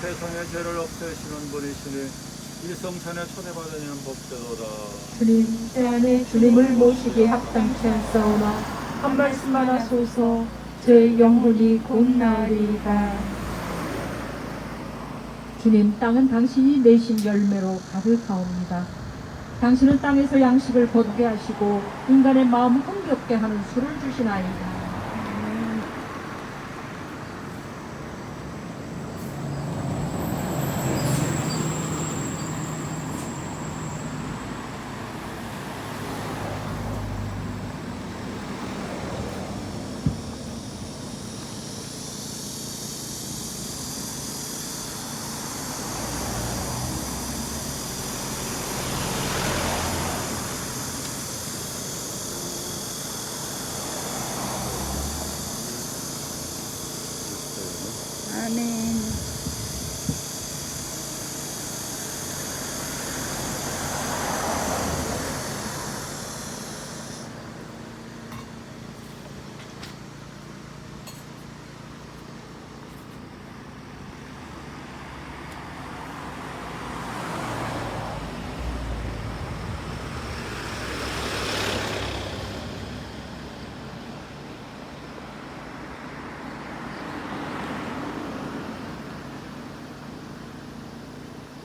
세상의 죄를 없애시는 분이시니 이 성찬에 초대받으면 복되도다. 주님, 제 안에 주님을 모시기 합당치 않사오나 한 말씀만 하소서 제 영혼이 곧나리이다. 주님, 땅은 당신이 내신 열매로 가득하옵니다. 당신은 땅에서 양식을 거두게 하시고 인간의 마음 흥겹게 하는 술을 주시나이다. namin.